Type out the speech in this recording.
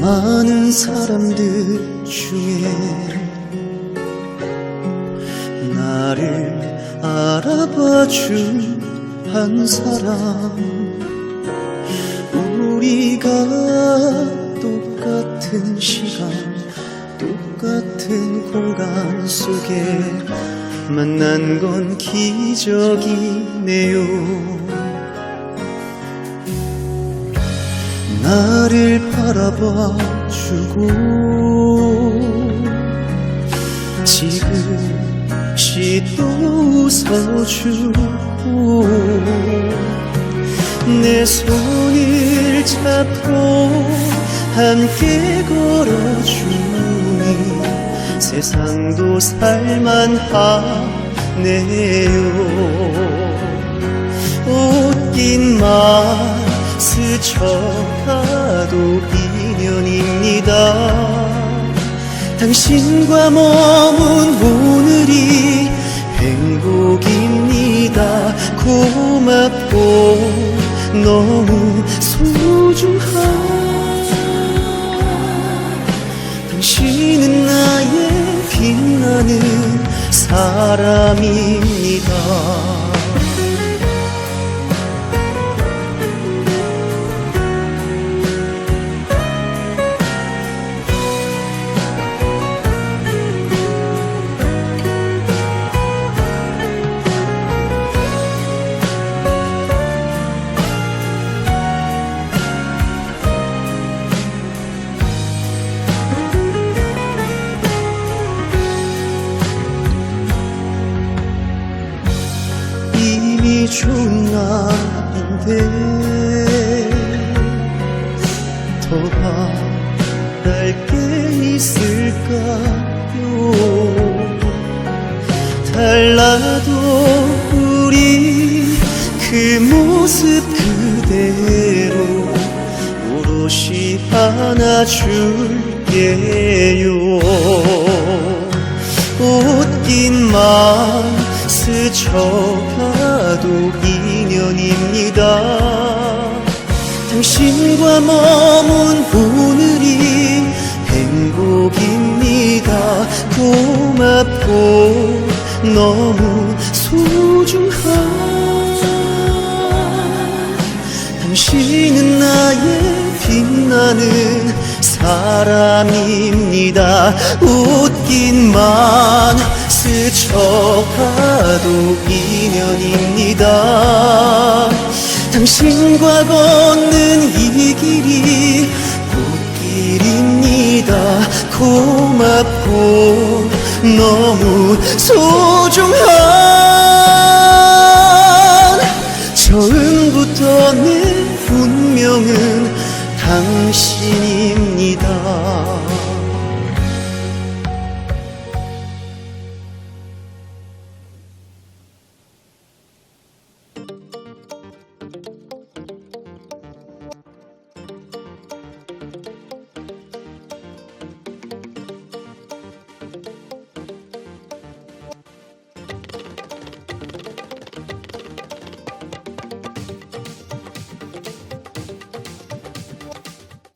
많은 사람들 중에 나를 알아봐 준 한 사람 우리가 똑 같은 시간 똑같은 공간 속에 만난 건 기적이네요. 나를 바라봐 주고 지금시 또 웃어주고 내 손을 잡고 함께 걸어주니 세상도 살만하네요. 옷깃 만 스쳐가도 인연입니다. 당신과 머문 오늘이 행복입니다. 고맙고 너무 소중한 사람입니다 좋은 날인데 더 바랄 게 있을까요? 달라도 우리 그 모습 그대로 오롯이 안아줄게요. 옷깃만 스쳐가 도 인연입니다. 당신과 머문 오늘이 행복입니다. 고맙고 너무 소중한 당신은 나의 빛나는 사람입니다 옷깃만 스쳐가도 인연입니다. 당신과 걷는 이 길이 꽃길입니다. 고맙고 너무 소중한 처음부터 내 운명은 당신